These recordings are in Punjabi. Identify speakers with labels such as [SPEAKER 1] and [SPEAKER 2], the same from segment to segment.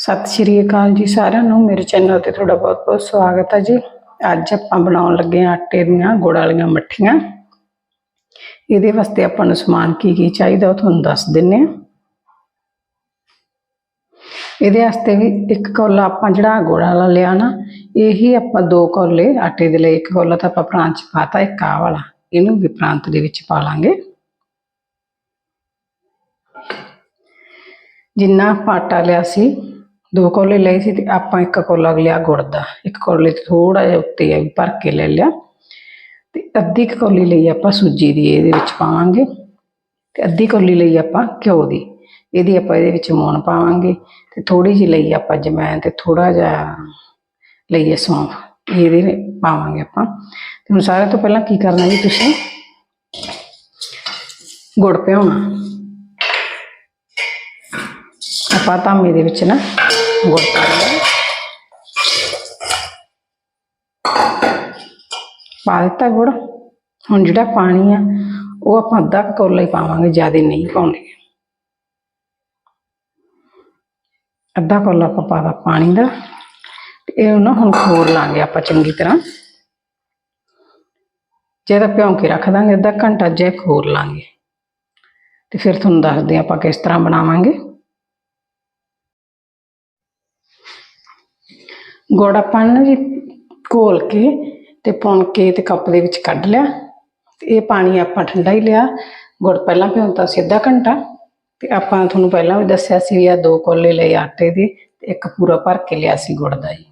[SPEAKER 1] ਸਤਿ ਸ਼੍ਰੀ ਅਕਾਲ ਜੀ ਸਾਰਿਆਂ ਨੂੰ। ਮੇਰੇ ਚੈਨਲ ਤੇ ਤੁਹਾਡਾ ਬਹੁਤ-ਬਹੁਤ ਸਵਾਗਤ ਹੈ ਜੀ। ਅੱਜ ਆਪਾਂ ਬਣਾਉਣ ਲੱਗੇ ਹਾਂ ਆਟੇ ਦੀਆਂ ਗੁੜ ਵਾਲੀਆਂ ਮੱਠੀਆਂ। ਇਹਦੇ ਵਾਸਤੇ ਆਪਾਂ ਨੂੰ ਸਮਾਨ ਕੀ ਕੀ ਚਾਹੀਦਾ ਉਹ ਤੁਹਾਨੂੰ ਦੱਸ ਦਿੰਨੇ ਆ। ਇਹਦੇ ਵਾਸਤੇ ਵੀ ਇੱਕ ਕੌਲਾ ਆਪਾਂ ਜਿਹੜਾ ਗੁੜ ਵਾਲਾ ਲਿਆ ਨਾ, ਇਹੀ ਆਪਾਂ ਦੋ ਕੌਲੇ ਆਟੇ ਦੇ ਲਈ ਇੱਕ ਕੌਲਾ ਤਾਂ ਆਪਾਂ ਪ੍ਰਾਂਤ ਚ ਪਾਤਾ, ਇੱਕ ਆਹ ਵਾਲਾ। ਇਹਨੂੰ ਵੀ ਪ੍ਰਾਂਤ ਦੇ ਵਿੱਚ ਪਾ ਲਾਂਗੇ। ਜਿੰਨਾ ਆਪਾਂ ਆਟਾ ਲਿਆ ਸੀ ਦੋ ਕੋਲੇ ਲਏ ਸੀ ਤੇ ਆਪਾਂ ਇੱਕ ਕੋਲਾ ਲਿਆ ਗੁੜ ਦਾ ਇੱਕ ਕੋਲੇ ਤੇ ਥੋੜਾ ਜਿਹਾ ਉੱਤੇ ਆ, ਭਰ ਕੇ ਲੈ ਲਿਆ। ਤੇ ਅੱਧੀ ਕੁ ਕੋਲੀ ਲਈ ਆਪਾਂ ਸੂਜੀ ਦੀ, ਇਹਦੇ ਵਿੱਚ ਪਾਵਾਂਗੇ। ਤੇ ਅੱਧੀ ਕੋਲੀ ਲਈ ਆਪਾਂ ਘਿਓ ਦੀ, ਇਹਦੀ ਆਪਾਂ ਇਹਦੇ ਵਿੱਚ ਮੂਣ ਪਾਵਾਂਗੇ। ਤੇ ਥੋੜੀ ਜਿਹੀ ਲਈ ਆਪਾਂ ਜਮੈਨ ਤੇ ਥੋੜਾ ਜਿਹਾ ਲਈਏ ਸੌਂਫ, ਇਹਦੇ ਵਿੱਚ ਪਾਵਾਂਗੇ ਆਪਾਂ। ਤੇ ਹੁਣ ਸਾਰਿਆਂ ਤੋਂ ਪਹਿਲਾਂ ਕੀ ਕਰਨਾ ਜੀ ਤੁਸੀਂ? ਗੁੜ ਪਿਆਉਣਾ। ਆਪਾਂ ਧਾਮੇ ਦੇ ਵਿੱਚ ਨਾ ਗੁੜ ਪਾ ਲਿਆ ਪਾ ਦਿੱਤਾ ਗੁੜ। ਹੁਣ ਜਿਹੜਾ ਪਾਣੀ ਆ, ਉਹ ਆਪਾਂ ਅੱਧਾ ਕੁ ਕੌਲਾ ਹੀ ਪਾਵਾਂਗੇ, ਜ਼ਿਆਦਾ ਨਹੀਂ ਪਾਉਣੇ। ਅੱਧਾ ਕੌਲਾ ਆਪਾਂ ਪਾਦਾ ਪਾਣੀ ਦਾ। ਤੇ ਇਹ ਨਾ ਹੁਣ ਖੋਰ ਲਾਂਗੇ ਆਪਾਂ ਚੰਗੀ ਤਰ੍ਹਾਂ। ਜੇ ਤਾਂ ਭਿਉਂ ਕੇ ਰੱਖ ਦਾਂਗੇ, ਅੱਧਾ ਘੰਟਾ ਜੇ ਖੋਰ ਲਾਂਗੇ। ਤੇ ਫਿਰ ਤੁਹਾਨੂੰ ਦੱਸਦੇ ਹਾਂ ਆਪਾਂ ਕਿਸ ਤਰ੍ਹਾਂ ਬਣਾਵਾਂਗੇ। ਗੁੜ ਆਪਾਂ ਨਾ ਜੀ, ਘੋਲ ਕੇ ਤੇ ਪੁਣ ਕੇ ਤੇ ਕੱਪ ਦੇ ਵਿੱਚ ਕੱਢ ਲਿਆ। ਤੇ ਇਹ ਪਾਣੀ ਆਪਾਂ ਠੰਡਾ ਹੀ ਲਿਆ। ਗੁੜ ਪਹਿਲਾਂ ਭਿਉਂਤਾ ਸੀ ਅੱਧਾ ਘੰਟਾ। ਤੇ ਆਪਾਂ ਤੁਹਾਨੂੰ ਪਹਿਲਾਂ ਵੀ ਦੱਸਿਆ ਸੀ ਵੀ ਆ ਦੋ ਕੋਲੇ ਲਏ ਆਟੇ ਦੇ ਤੇ ਇੱਕ ਪੂਰਾ ਭਰ ਕੇ ਲਿਆ ਸੀ ਗੁੜ ਦਾ ਜੀ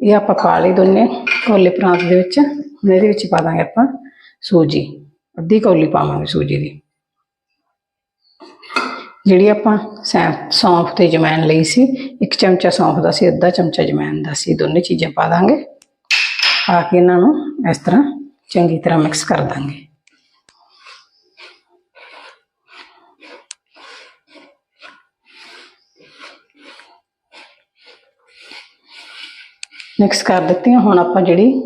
[SPEAKER 1] ਇਹ ਆਪਾਂ ਪਾ ਲਈ ਦੋਨੇ ਕੋਲੇ ਪ੍ਰਾਂਤ ਦੇ ਵਿੱਚ। ਹੁਣ ਇਹਦੇ ਵਿੱਚ ਪਾ ਦਾਂਗੇ ਆਪਾਂ ਸੂਜੀ। ਅੱਧੀ ਕੌਲੀ ਪਾਵਾਂਗੇ ਸੂਜੀ ਦੀ। ਜਿਹੜੀ ਆਪਾਂ ਸੈਂ- ਸੌਂਫ ਤੇ ਜਮੈਨ ਲਈ ਸੀ, ਇੱਕ ਚਮਚਾ ਸੌਂਫ ਦਾ ਸੀ, ਅੱਧਾ ਚਮਚਾ ਜਮੈਨ ਦਾ ਸੀ, ਦੋਨੇ ਚੀਜ਼ਾਂ ਪਾ ਦਾਂਗੇ। ਪਾ ਕੇ ਇਹਨਾਂ ਨੂੰ ਇਸ ਤਰ੍ਹਾਂ ਚੰਗੀ ਤਰ੍ਹਾਂ ਮਿਕਸ ਕਰ ਦਾਂਗੇ। ਮਿਕਸ ਕਰ ਦਿੱਤੀਆਂ, ਹੁਣ ਆਪਾਂ ਜਿਹੜੀ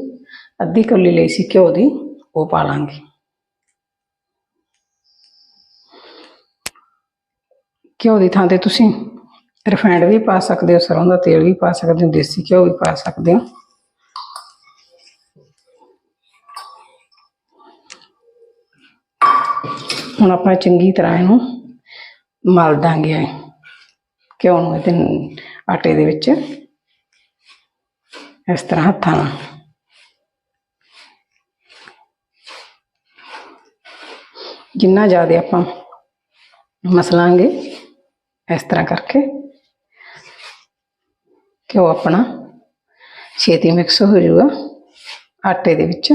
[SPEAKER 1] ਅੱਧੀ ਕੌਲੀ ਲਈ ਸੀ ਘਿਓ ਦੀ, ਉਹ ਪਾ ਲਾਂਗੇ। ਘਿਓ ਦੀ ਥਾਂ ਤੇ ਤੁਸੀਂ ਰਿਫਾਈਂਡ ਵੀ ਪਾ ਸਕਦੇ ਹੋ ਸਰੋਂ ਦਾ ਤੇਲ ਵੀ ਪਾ ਸਕਦੇ ਹੋ, ਦੇਸੀ ਘਿਓ ਵੀ ਪਾ ਸਕਦੇ ਹੋ। ਹੁਣ ਆਪਾਂ ਚੰਗੀ ਤਰ੍ਹਾਂ ਇਹਨੂੰ ਮਲ ਦਾਂਗੇ ਘਿਓ ਨੂੰ ਇਹਦੇ ਆਟੇ ਦੇ ਵਿੱਚ ਇਸ ਤਰ੍ਹਾਂ ਹੱਥਾਂ ਨਾਲ। ਜਿੰਨਾ ਜ਼ਿਆਦਾ ਆਪਾਂ ਮਸਲਾਂਗੇ ਇਸ ਤਰ੍ਹਾਂ ਕਰਕੇ ਘਿਓ ਆਪਣਾ ਛੇਤੀ ਮਿਕਸ ਹੋ ਜਾਊਗਾ ਆਟੇ ਦੇ ਵਿੱਚ।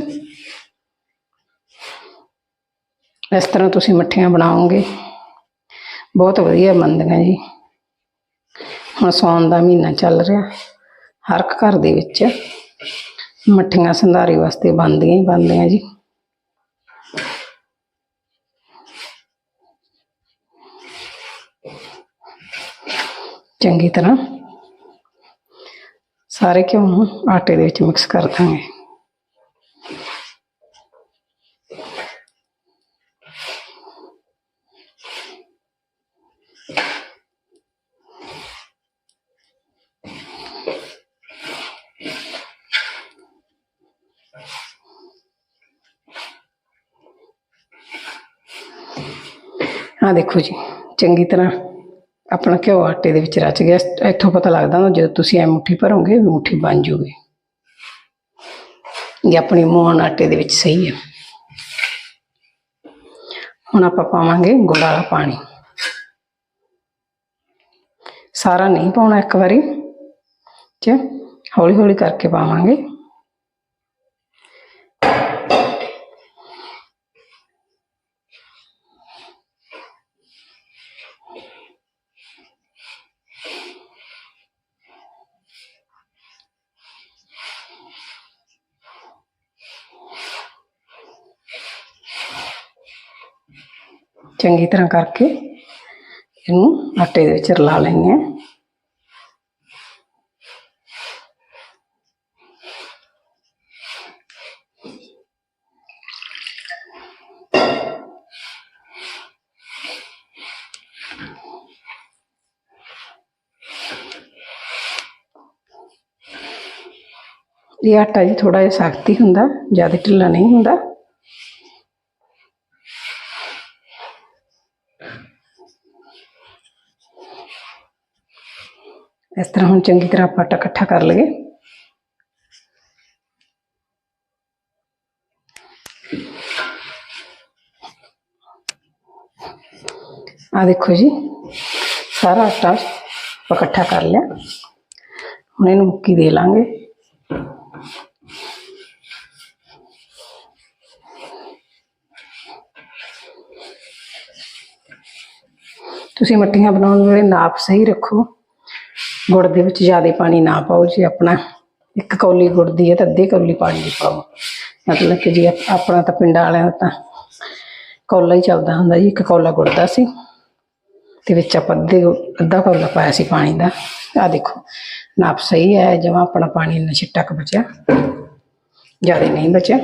[SPEAKER 1] ਇਸ ਤਰ੍ਹਾਂ ਤੁਸੀਂ ਮੱਠੀਆਂ ਬਣਾਓਗੇ। ਬਹੁਤ ਵਧੀਆ ਬਣਦੀਆਂ ਜੀ। ਹੁਣ ਸੌਣ ਦਾ ਮਹੀਨਾ ਚੱਲ ਰਿਹਾ। ਹਰ ਇੱਕ ਘਰ ਦੇ ਵਿੱਚ ਮੱਠੀਆਂ ਸੰਧਾਰੇ ਵਾਸਤੇ ਬਣਦੀਆਂ ਹੀ ਬਣਦੀਆਂ ਜੀ। ਚੰਗੀ ਤਰ੍ਹਾਂ ਸਾਰੇ ਘਿਓ ਨੂੰ ਆਟੇ ਦੇ ਵਿੱਚ ਮਿਕਸ ਕਰ ਦਾਂਗੇ। ਆ ਦੇਖੋ ਜੀ, ਚੰਗੀ ਤਰ੍ਹਾਂ ਆਪਣਾ ਘਿਓ ਆਟੇ ਦੇ ਵਿੱਚ ਰਚ ਗਿਆ। ਇੱਥੋਂ ਪਤਾ ਲੱਗਦਾ ਨਾ ਜਦੋਂ ਤੁਸੀਂ ਐ ਮੁੱਠੀ ਭਰੋਗੇ ਵੀ ਮੁੱਠੀ ਬਣ ਜੂਗੀ। ਇਹ ਆਪਣੀ ਮੋਹਨ ਆਟੇ ਦੇ ਵਿੱਚ ਸਹੀ ਹੈ। ਹੁਣ ਆਪਾਂ ਪਾਵਾਂਗੇ ਗੁੜ ਵਾਲਾ ਪਾਣੀ। ਸਾਰਾ ਨਹੀਂ ਪਾਉਣਾ ਇੱਕ ਵਾਰੀ। ਚ ਹੌਲੀ ਹੌਲੀ ਕਰਕੇ ਪਾਵਾਂਗੇ। ਚੰਗੀ ਤਰ੍ਹਾਂ ਕਰਕੇ ਇਹਨੂੰ ਆਟੇ ਦੇ ਵਿੱਚ ਰਲਾ ਲੈਣੀ ਹੈ। ਇਹ ਆਟਾ ਜੀ ਥੋੜਾ ਜਿਹਾ ਸਖਤ ਹੀ ਹੁੰਦਾ, ਜ਼ਿਆਦਾ ਢਿੱਲਾ ਨਹੀਂ ਹੁੰਦਾ। ਇਸ ਤਰ੍ਹਾਂ ਹੁਣ ਚੰਗੀ ਤਰ੍ਹਾਂ ਆਪਾਂ ਆਟਾ ਇਕੱਠਾ ਕਰ ਲਈਏ ਆ ਦੇਖੋ ਜੀ ਸਾਰਾ ਆਟਾ ਆਪਾਂ ਇਕੱਠਾ ਕਰ ਲਿਆ ਹੁਣ ਇਹਨੂੰ ਮੁੱਕੀ ਦੇ ਲਾਂਗੇ ਤੁਸੀਂ ਮੱਠੀਆਂ ਬਣਾਉਣ ਵੇਲੇ ਨਾਪ ਸਹੀ ਰੱਖੋ ਗੁੜ ਦੇ ਵਿੱਚ ਜ਼ਿਆਦਾ ਪਾਣੀ ਨਾ ਪਾਓ ਜੀ, ਆਪਣਾ ਇੱਕ ਕੌਲੀ ਗੁੜ ਦੀ ਹੈ ਤਾਂ ਅੱਧੀ ਕੌਲੀ ਪਾਣੀ ਦੀ ਪਾਓ। ਮਤਲਬ ਕਿ ਜੀ ਆਪਣਾ ਤਾਂ ਪਿੰਡਾਂ ਵਾਲਿਆਂ ਦਾ ਤਾਂ ਕੌਲਾ ਹੀ ਚੱਲਦਾ ਹੁੰਦਾ ਜੀ, ਇੱਕ ਕੌਲਾ ਗੁੜ ਦਾ ਸੀ। ਤੇ ਵਿੱਚ ਆਪਾਂ ਅੱਧੇ ਅੱਧਾ ਕੌਲਾ ਪਾਇਆ ਸੀ ਪਾਣੀ ਦਾ। ਆ ਦੇਖੋ, ਨਾਪ ਸਹੀ ਹੈ, ਜਮਾ ਆਪਣਾ ਪਾਣੀ ਨਾ ਛਿੱਟਾ ਕੁ ਬਚਿਆ। ਜ਼ਿਆਦਾ ਨਹੀਂ ਬਚਿਆ।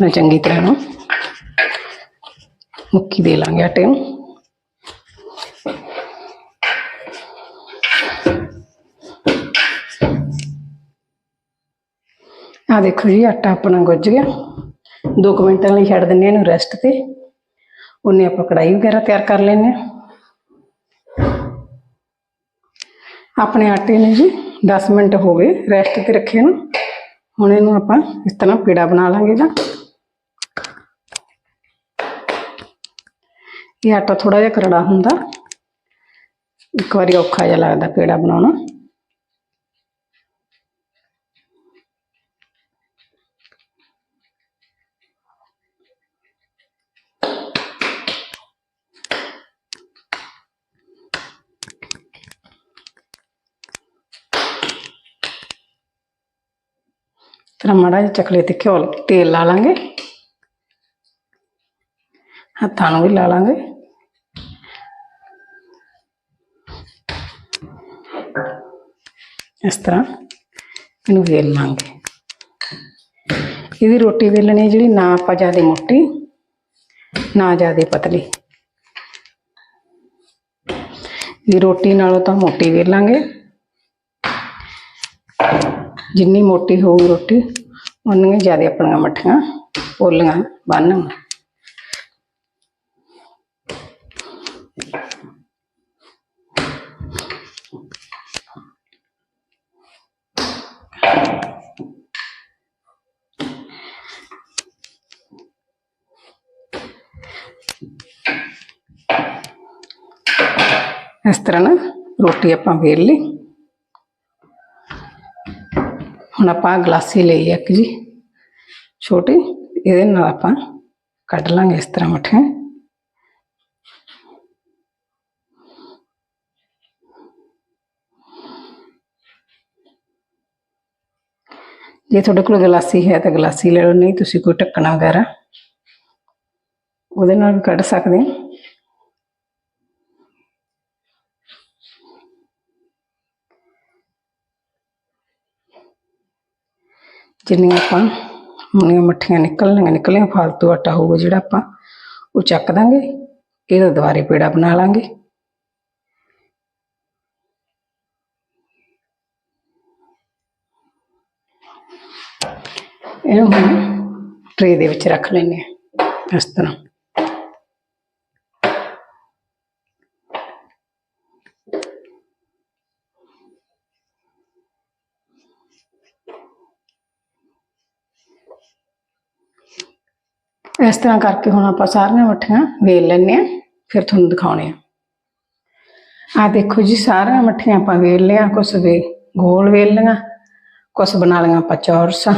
[SPEAKER 1] ਨਾ ਚੰਗੀ ਤਰ੍ਹਾਂ ਨੂੰ ਮੁੱਕੀ ਦੇ ਲਾਂਗੇ ਆਟੇ ਨੂੰ। ਆ ਦੇਖੋ ਜੀ, ਆਟਾ ਆਪਣਾ ਗੁੱਝ ਗਿਆ। 2 ਮਿੰਟਾਂ ਲਈ ਛੱਡ ਦਿੰਨੇ ਆ ਇਹਨੂੰ ਰੈਸਟ ਤੇ। ਉਹਨੇ ਆਪਾਂ ਕੜਾਈ ਵਗੈਰਾ ਤਿਆਰ ਕਰ ਲੈਨੇ ਆ ਆਪਣੇ ਆਟੇ ਨੂੰ ਜੀ 10 ਮਿੰਟ ਹੋ ਗਏ ਰੈਸਟ ਤੇ ਰੱਖੇ ਨੂੰ। ਹੁਣ ਇਹਨੂੰ ਆਪਾਂ ਇਸ ਤਰ੍ਹਾਂ ਪੇੜਾ ਬਣਾ ਲਾਂਗੇ ਇਹਦਾ। ਇਹ ਆਟਾ ਥੋੜਾ ਜਿਹਾ ਕਰੜਾ ਹੁੰਦਾ। ਇੱਕ ਵਾਰੀ ਔਖਾ ਜਿਹਾ ਲੱਗਦਾ ਪੇੜਾ ਬਣਾਉਣਾ। ਤਰ੍ਹਾਂ ਮਾੜਾ ਜਿਹਾ ਚਕਲੇ ਤੇ ਘਿਓ ਤੇਲ ਲਾ ਲਾਂਗੇ। ਹੱਥਾਂ ਨੂੰ ਵੀ ਲਾ ਲਾਂਗੇ। ਇਸ ਤਰ੍ਹਾਂ ਇਹਨੂੰ ਵੇਲ ਲਾਂਗੇ। ਇਹਦੀ ਰੋਟੀ ਵੇਲਣੀ ਹੈ ਜਿਹੜੀ ਨਾ ਆਪਾਂ ਜ਼ਿਆਦਾ ਮੋਟੀ, ਨਾ ਜ਼ਿਆਦਾ ਪਤਲੀ। ਇਹ ਰੋਟੀ ਨਾਲੋਂ ਤਾਂ ਮੋਟੀ ਵੇਲਾਂਗੇ ਜਿੰਨੀ ਮੋਟੀ ਹੋਊ ਰੋਟੀ, ਉਨੀਆਂ ਜ਼ਿਆਦਾ ਆਪਣੀਆਂ ਮੱਠੀਆਂ ਪੋਲੀਆਂ ਬੰਨਣ ਇਸ ਤਰ੍ਹਾਂ ਨਾ ਰੋਟੀ ਆਪਾਂ ਵੇਲ ਲਈ। ਹੁਣ ਆਪਾਂ ਗਲਾਸੀ ਲਈ ਇੱਕ ਜੀ। ਛੋਟੀ, ਇਹਦੇ ਨਾਲ ਆਪਾਂ ਕੱਢ ਲਾਂਗੇ ਇਸ ਤਰ੍ਹਾਂ ਮੱਠੀਆਂ। ਜੇ ਤੁਹਾਡੇ ਕੋਲ ਗਲਾਸੀ ਹੈ ਤਾਂ ਗਲਾਸੀ ਲੈ ਲਓ, ਨਹੀਂ ਤੁਸੀਂ ਕੋਈ ਢੱਕਣਾ ਵਗੈਰਾ, ਉਹਦੇ ਨਾਲ ਵੀ ਕੱਢ ਸਕਦੇ ਹੋ ਜਿੰਨੀਆਂ ਆਪਾਂ ਮੁੰਨੀਆਂ ਮੱਠੀਆਂ ਨਿਕਲਣੀਆਂ, ਨਿਕਲੀਆਂ, ਫਾਲਤੂ ਆਟਾ ਹੋਊਗਾ ਜਿਹੜਾ ਆਪਾਂ ਉਹ ਚੱਕ ਦਾਂਗੇ, ਇਹਦਾ ਦੁਬਾਰੇ ਪੇੜਾ ਬਣਾ ਲਾਂਗੇ। ਇਹਨੂੰ ਟਰੇ ਦੇ ਵਿੱਚ ਰੱਖ ਲੈਂਦੇ ਹਾਂ ਇਸ ਤਰ੍ਹਾਂ। ਇਸ ਤਰ੍ਹਾਂ ਕਰਕੇ ਹੁਣ ਆਪਾਂ ਸਾਰੀਆਂ ਮੱਠੀਆਂ ਵੇਲ ਲੈਣੇ ਆ ਫਿਰ ਤੁਹਾਨੂੰ ਦਿਖਾਉਣੇ ਆ ਆ ਦੇਖੋ ਜੀ, ਸਾਰੀਆਂ ਮੱਠੀਆਂ ਆਪਾਂ ਵੇਲ ਲਿਆ ਕੁਛ ਵੇ ਗੋਲ ਵੇਲ ਲਈਆਂ, ਕੁਛ ਬਣਾ ਲੀਆਂ ਆਪਾਂ ਚੌਰਸਾਂ,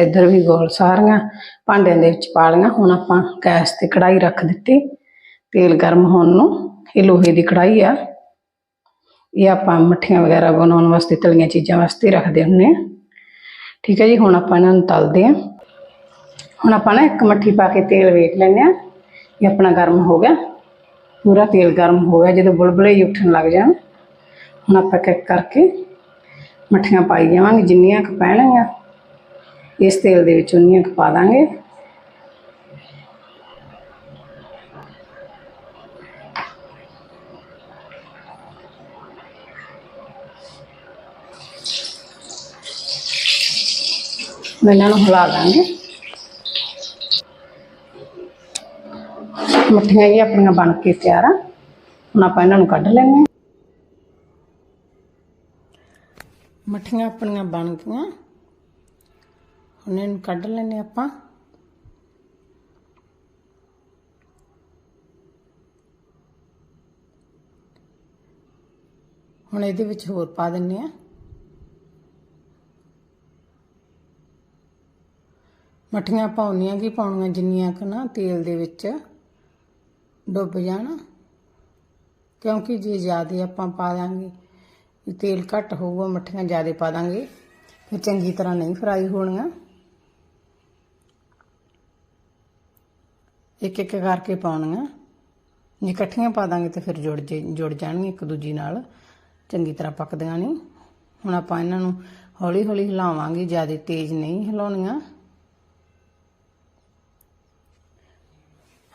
[SPEAKER 1] ਇੱਧਰ ਵੀ ਗੋਲ ਸਾਰੀਆਂ, ਭਾਂਡਿਆਂ ਦੇ ਵਿੱਚ ਪਾ ਲੀਆਂ ਹੁਣ ਆਪਾਂ ਗੈਸ ਤੇ ਕੜਾਈ ਰੱਖ ਦਿੱਤੀ, ਤੇਲ ਗਰਮ ਹੋਣ ਨੂੰ, ਇਹ ਲੋਹੇ ਦੀ ਕੜਾਈ ਆ। ਇਹ ਆਪਾਂ ਮੱਠੀਆਂ ਵਗੈਰਾ ਬਣਾਉਣ ਵਾਸਤੇ, ਤਲੀਆਂ ਚੀਜ਼ਾਂ ਵਾਸਤੇ ਰੱਖਦੇ ਹੁੰਨੇ ਆ ਠੀਕ ਹੈ ਜੀ, ਹੁਣ ਆਪਾਂ ਇਹਨਾਂ ਨੂੰ ਤਲਦੇ ਆ ਹੁਣ ਆਪਾਂ ਨਾ ਇੱਕ ਮੱਠੀ ਪਾ ਕੇ ਤੇਲ ਵੇਖ ਲੈਂਦੇ ਆ ਇਹ ਆਪਣਾ ਗਰਮ ਹੋ ਗਿਆ। ਪੂਰਾ ਤੇਲ ਗਰਮ ਹੋ ਗਿਆ, ਜਦੋਂ ਬੁਲਬੁਲੇ ਹੀ ਉੱਠਣ ਲੱਗ ਜਾਣ। ਹੁਣ ਆਪਾਂ ਇੱਕ ਕਰਕੇ ਮੱਠੀਆਂ ਪਾਈ ਜਾਵਾਂਗੇ, ਜਿੰਨੀਆਂ ਕੁ ਪੈਣਗੀਆਂ। ਇਸ ਤੇਲ ਦੇ ਵਿੱਚ ਉਨੀਆਂ ਕੁ ਪਾ ਦਾਂਗੇ। ਹੁਣ ਇਹਨਾਂ ਨੂੰ ਹਿਲਾ ਦਾਂਗੇ। ਮੱਠੀਆਂ ਜੀ ਆਪਣੀਆਂ ਬਣ ਕੇ ਤਿਆਰ ਆ। ਹੁਣ ਆਪਾਂ ਇਹਨਾਂ ਨੂੰ ਕੱਢ ਲੈਂਦੇ ਹਾਂ। ਮੱਠੀਆਂ ਆਪਣੀਆਂ ਬਣ ਗਈਆਂ। ਹੁਣ ਇਹਨੂੰ ਕੱਢ ਲੈਂਦੇ ਆਪਾਂ। ਹੁਣ ਇਹਦੇ ਵਿੱਚ ਹੋਰ ਪਾ ਦਿੰਨੇ ਆ ਮੱਠੀਆਂ ਪਾਉਣੀਆਂ ਕੀ ਪਾਉਣੀਆਂ ਜਿੰਨੀਆਂ ਕੁ ਨਾ ਤੇਲ ਦੇ ਵਿੱਚ। ਡੁੱਬ ਜਾਣ। ਕਿਉਂਕਿ ਜੇ ਜ਼ਿਆਦਾ ਆਪਾਂ ਪਾ ਦਾਂਗੇ ਤੇਲ ਘੱਟ ਹੋਊਗਾ, ਮੱਠੀਆਂ ਜ਼ਿਆਦਾ ਪਾ ਦਾਂਗੇ, ਫਿਰ ਚੰਗੀ ਤਰ੍ਹਾਂ ਨਹੀਂ ਫਰਾਈ ਹੋਣੀਆਂ। ਇੱਕ ਇੱਕ ਕਰਕੇ ਪਾਉਣੀਆਂ। ਜੇ ਇਕੱਠੀਆਂ ਪਾ ਦਾਂਗੇ ਤੇ ਫਿਰ ਜੁੜ ਜੇ, ਜੁੜ ਜਾਣਗੀਆਂ ਇੱਕ ਦੂਜੀ ਨਾਲ। ਚੰਗੀ ਤਰ੍ਹਾਂ ਪੱਕਦੀਆਂ ਨਹੀਂ। ਹੁਣ ਆਪਾਂ ਇਹਨਾਂ ਨੂੰ ਹੌਲੀ ਹੌਲੀ ਹਿਲਾਵਾਂਗੇ, ਜ਼ਿਆਦਾ ਤੇਜ਼ ਨਹੀਂ ਹਿਲਾਉਣੀਆਂ।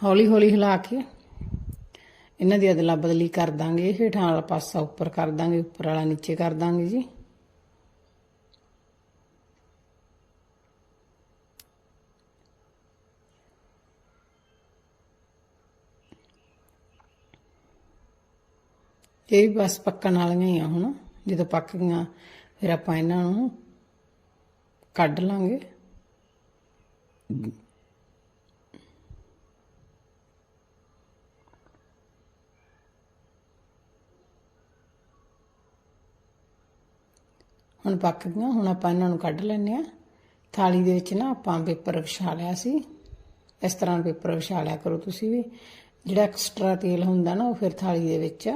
[SPEAKER 1] ਹੌਲੀ ਹੌਲੀ ਹਿਲਾ ਕੇ ਇਹਨਾਂ ਦੀ ਅਦਲਾ ਬਦਲੀ ਕਰ ਦਾਂਗੇ ਹੇਠਾਂ ਵਾਲਾ ਪਾਸਾ ਉੱਪਰ ਕਰ ਦਾਂਗੇ, ਉੱਪਰ ਵਾਲਾ ਨੀਚੇ ਕਰ ਦਾਂਗੇ ਜੀ। ਇਹ ਵੀ ਬਸ ਪੱਕਣ ਵਾਲੀਆਂ ਹੀ ਆ ਹੁਣ, ਜਦੋਂ ਪੱਕ ਗਈਆਂ, ਫਿਰ ਆਪਾਂ ਇਹਨਾਂ ਨੂੰ ਕੱਢ ਲਾਂਗੇ। ਹੁਣ ਪੱਕ ਗਈਆਂ, ਹੁਣ ਆਪਾਂ ਇਹਨਾਂ ਨੂੰ ਕੱਢ ਲੈਂਦੇ ਆ ਥਾਲੀ ਦੇ ਵਿੱਚ ਨਾ ਆਪਾਂ ਪੇਪਰ ਵਿਛਾ ਲਿਆ ਸੀ। ਇਸ ਤਰ੍ਹਾਂ ਪੇਪਰ ਵਿਛਾ ਲਿਆ ਕਰੋ ਤੁਸੀਂ ਵੀ। ਜਿਹੜਾ ਐਕਸਟਰਾ ਤੇਲ ਹੁੰਦਾ ਨਾ ਉਹ ਫਿਰ ਥਾਲੀ ਦੇ ਵਿੱਚ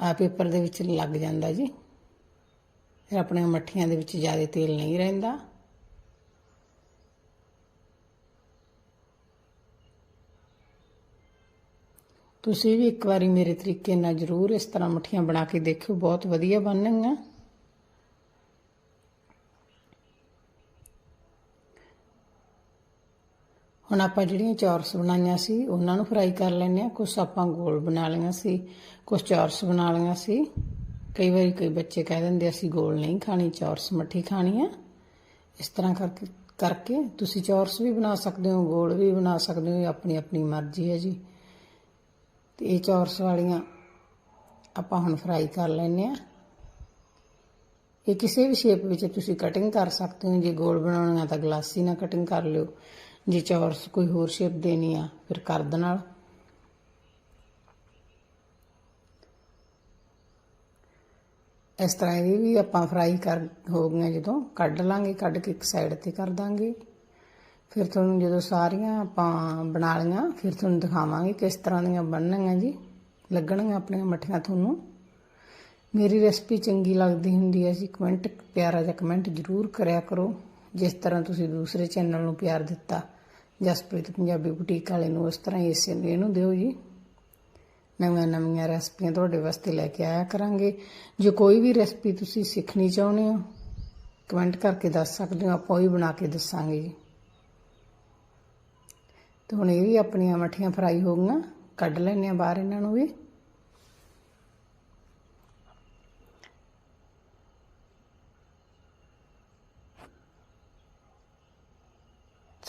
[SPEAKER 1] ਆ ਪੇਪਰ ਦੇ ਵਿੱਚ ਲੱਗ ਜਾਂਦਾ ਜੀ। ਫਿਰ ਆਪਣੇ ਮੱਠੀਆਂ ਦੇ ਵਿੱਚ ਜ਼ਿਆਦਾ ਤੇਲ ਨਹੀਂ ਰਹਿੰਦਾ। ਤੁਸੀਂ ਵੀ ਇੱਕ ਵਾਰੀ ਮੇਰੇ ਤਰੀਕੇ ਨਾਲ ਜ਼ਰੂਰ ਇਸ ਤਰ੍ਹਾਂ ਮੱਠੀਆਂ ਬਣਾ ਕੇ ਦੇਖਿਓ, ਬਹੁਤ ਵਧੀਆ ਬਣਨਗੀਆਂ। ਹੁਣ ਆਪਾਂ ਜਿਹੜੀਆਂ ਚੌਰਸ ਬਣਾਈਆਂ ਸੀ, ਉਹਨਾਂ ਨੂੰ ਫਰਾਈ ਕਰ ਲੈਂਦੇ ਆ ਕੁਝ ਆਪਾਂ ਗੋਲ ਬਣਾ ਲਈਆਂ ਸੀ ਕੁਝ ਚੌਰਸ ਬਣਾ ਲਈਆਂ ਸੀ। ਕਈ ਵਾਰੀ ਕਈ ਬੱਚੇ ਕਹਿ ਦਿੰਦੇ, ਅਸੀਂ ਗੋਲ ਨਹੀਂ ਖਾਣੀ, ਚੌਰਸ ਮੱਠੀ ਖਾਣੀ ਆ। ਇਸ ਤਰ੍ਹਾਂ ਕਰਕੇ ਕਰਕੇ ਤੁਸੀਂ ਚੌਰਸ ਵੀ ਬਣਾ ਸਕਦੇ ਹੋ, ਗੋਲ ਵੀ ਬਣਾ ਸਕਦੇ ਹੋ ਆਪਣੀ ਆਪਣੀ ਮਰਜ਼ੀ ਹੈ ਜੀ। ਤੇ ਇਹ ਚੌਰਸ ਵਾਲੀਆਂ ਆਪਾਂ ਹੁਣ ਫਰਾਈ ਕਰ ਲੈਂਦੇ ਆ ਇਹ ਕਿਸੇ ਵੀ ਸ਼ੇਪ ਵਿੱਚ ਤੁਸੀਂ ਕਟਿੰਗ ਕਰ ਸਕਦੇ ਹੋ। ਜੇ ਗੋਲ ਬਣਾਉਣਾ ਤਾਂ ਗਲਾਸੀ ਨਾਲ ਕਟਿੰਗ ਕਰ ਲਿਓ। ਜੇ ਚੌਰਸ ਕੋਈ ਹੋਰ ਸ਼ੇਪ ਦੇਣੀ ਆ, ਫਿਰ ਕਰਦ ਨਾਲ। ਇਸ ਤਰ੍ਹਾਂ ਇਹ ਵੀ ਆਪਾਂ ਫਰਾਈ ਕਰ, ਹੋ ਗਈਆਂ ਜਦੋਂ, ਕੱਢ ਲਾਂਗੇ, ਕੱਢ ਕੇ ਇੱਕ ਸਾਈਡ ਤੇ ਕਰ ਦਾਂਗੇ। ਫਿਰ ਤੁਹਾਨੂੰ ਜਦੋਂ ਸਾਰੀਆਂ ਆਪਾਂ ਬਣਾ ਲਈਆਂ, ਫਿਰ ਤੁਹਾਨੂੰ ਦਿਖਾਵਾਂਗੇ ਕਿਸ ਤਰ੍ਹਾਂ ਦੀਆਂ ਬਣਨਗੀਆਂ ਜੀ, ਲੱਗਣਗੀਆਂ ਆਪਣੀਆਂ ਮੱਠੀਆਂ ਤੁਹਾਨੂੰ। ਮੇਰੀ ਰੈਸਪੀ ਚੰਗੀ ਲੱਗਦੀ ਹੁੰਦੀ ਹੈ ਜੀ ਕਮੈਂਟ ਪਿਆਰਾ ਜਿਹਾ ਕਮੈਂਟ ਜ਼ਰੂਰ ਕਰਿਆ ਕਰੋ। ਜਿਸ ਤਰ੍ਹਾਂ ਤੁਸੀਂ ਦੂਸਰੇ ਚੈਨਲ ਨੂੰ ਪਿਆਰ ਦਿੱਤਾ। ਜਸਪ੍ਰੀਤ ਪੰਜਾਬੀ ਬੁਟੀਕ ਵਾਲੇ ਨੂੰ ਉਸ ਤਰ੍ਹਾਂ ਹੀ ਇਸੇ ਇਹਨੂੰ ਦਿਓ ਜੀ। ਨਵੀਆਂ ਨਵੀਆਂ ਰੈਸਪੀਆਂ ਤੁਹਾਡੇ ਵਾਸਤੇ ਲੈ ਕੇ ਆਇਆ ਕਰਾਂਗੇ। ਜੇ ਕੋਈ ਵੀ ਰੈਸਪੀ ਤੁਸੀਂ ਸਿੱਖਣੀ ਚਾਹੁੰਦੇ ਹੋ, ਕਮੈਂਟ ਕਰਕੇ ਦੱਸ ਸਕਦੇ ਹੋ, ਆਪਾਂ ਉਹ ਹੀ ਬਣਾ ਕੇ ਦੱਸਾਂਗੇ ਜੀ। ਤੇ ਹੁਣ ਇਹ ਵੀ ਆਪਣੀਆਂ ਮੱਠੀਆਂ ਫਰਾਈ ਹੋ ਗਈਆਂ, ਕੱਢ ਲੈਣੇ ਆ ਬਾਹਰ ਇਹਨਾਂ ਨੂੰ ਵੀ।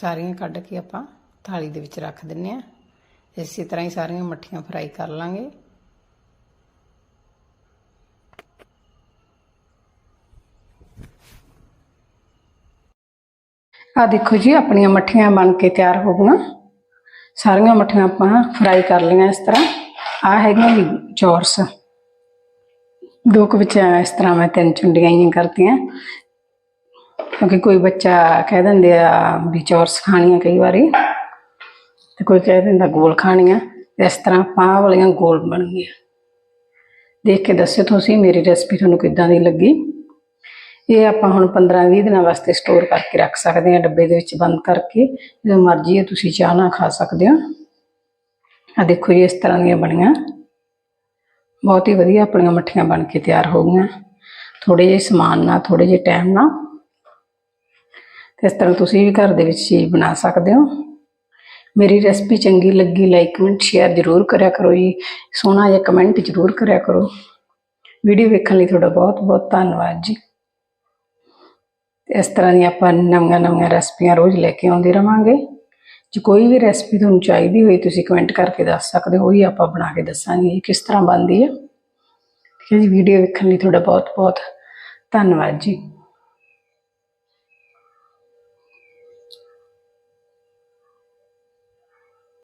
[SPEAKER 1] ਸਾਰੀਆਂ ਕੱਢ ਕੇ ਆਪਾਂ ਥਾਲੀ ਦੇ ਵਿੱਚ ਰੱਖ ਦਿੰਨੇ ਆ। ਇਸੇ ਤਰ੍ਹਾਂ ਹੀ ਸਾਰੀਆਂ ਮੱਠੀਆਂ ਫਰਾਈ ਕਰ ਲਾਂਗੇ। ਆ ਦੇਖੋ ਜੀ, ਆਪਣੀਆਂ ਮੱਠੀਆਂ ਬਣ ਕੇ ਤਿਆਰ ਹੋ ਗਈਆਂ। ਸਾਰੀਆਂ ਮੱਠੀਆਂ ਆਪਾਂ ਫਰਾਈ ਕਰ ਲਈਆਂ ਇਸ ਤਰ੍ਹਾਂ। ਆ ਹੈਗੀਆਂ ਜੀ ਚੌਰਸ। ਦੋ ਕੁ ਵਿੱਚ ਇਸ ਤਰ੍ਹਾਂ ਮੈਂ ਤਿੰਨ ਚੁੰਡੀਆਂ ਹੀ ਕਰਤੀਆਂ। ਕਿਉਂਕਿ ਕੋਈ ਬੱਚਾ ਕਹਿ ਦਿੰਦੇ ਆ ਵੀ ਚੌਰਸ ਖਾਣੀਆਂ ਕਈ ਵਾਰੀ ਤੇ ਕੋਈ ਕਹਿ ਦਿੰਦਾ ਗੋਲ ਖਾਣੀਆਂ ਇਸ ਤਰ੍ਹਾਂ ਪਾਹ ਵਾਲੀਆਂ ਗੋਲ ਬਣ ਗਈਆਂ ਦੇਖ ਕੇ ਦੱਸਿਓ ਤੁਸੀਂ ਮੇਰੀ ਰੈਸਪੀ ਤੁਹਾਨੂੰ ਕਿੱਦਾਂ ਦੀ ਲੱਗੀ। ਇਹ ਆਪਾਂ ਹੁਣ 15-20 ਦਿਨਾਂ ਵਾਸਤੇ ਸਟੋਰ ਕਰਕੇ ਰੱਖ ਸਕਦੇ ਹਾਂ, ਡੱਬੇ ਦੇ ਵਿੱਚ ਬੰਦ ਕਰਕੇ, ਜਦੋਂ ਮਰਜ਼ੀ ਹੈ ਤੁਸੀਂ ਚਾਹ ਨਾਲ ਖਾ ਸਕਦੇ ਹੋ। ਆ ਦੇਖੋ ਜੀ, ਇਸ ਤਰ੍ਹਾਂ ਦੀਆਂ ਬਣੀਆਂ। ਬਹੁਤ ਹੀ ਵਧੀਆ ਆਪਣੀਆਂ ਮੱਠੀਆਂ ਬਣ ਕੇ ਤਿਆਰ ਹੋ ਗਈਆਂ। ਥੋੜੇ ਜਿਹੇ ਸਮਾਨ ਨਾਲ ਥੋੜੇ ਜਿਹੇ ਟਾਈਮ ਨਾਲ ਤੇ ਇਸ ਤਰ੍ਹਾਂ ਤੁਸੀਂ ਵੀ ਘਰ ਦੇ ਵਿੱਚ ਚੀਜ਼ ਬਣਾ ਸਕਦੇ ਹੋ। ਮੇਰੀ ਰੈਸਪੀ ਚੰਗੀ ਲੱਗੀ ਲਾਈਕ ਕਮੈਂਟ ਸ਼ੇਅਰ ਜ਼ਰੂਰ ਕਰਿਆ ਕਰੋ ਜੀ। ਸੋਹਣਾ ਜਿਹਾ ਕਮੈਂਟ ਜ਼ਰੂਰ ਕਰਿਆ ਕਰੋ। ਵੀਡੀਓ ਵੇਖਣ ਲਈ ਤੁਹਾਡਾ ਬਹੁਤ ਬਹੁਤ ਧੰਨਵਾਦ ਜੀ। ਇਸ ਤਰ੍ਹਾਂ ਦੀਆਂ ਆਪਾਂ ਨਵੀਆਂ ਨਵੀਆਂ ਰੈਸਪੀਆਂ ਰੋਜ਼ ਲੈ ਕੇ ਆਉਂਦੇ ਰਵਾਂਗੇ। ਜੇ ਕੋਈ ਵੀ ਰੈਸਪੀ ਤੁਹਾਨੂੰ ਚਾਹੀਦੀ ਹੋਈ, ਤੁਸੀਂ ਕਮੈਂਟ ਕਰਕੇ ਦੱਸ ਸਕਦੇ ਹੋ, ਉਹੀ ਆਪਾਂ ਬਣਾ ਕੇ ਦੱਸਾਂਗੇ ਇਹ ਕਿਸ ਤਰ੍ਹਾਂ ਬਣਦੀ ਹੈ ਠੀਕ ਹੈ ਜੀ ਵੀਡੀਓ ਵੇਖਣ ਲਈ ਤੁਹਾਡਾ ਬਹੁਤ ਬਹੁਤ ਧੰਨਵਾਦ ਜੀ।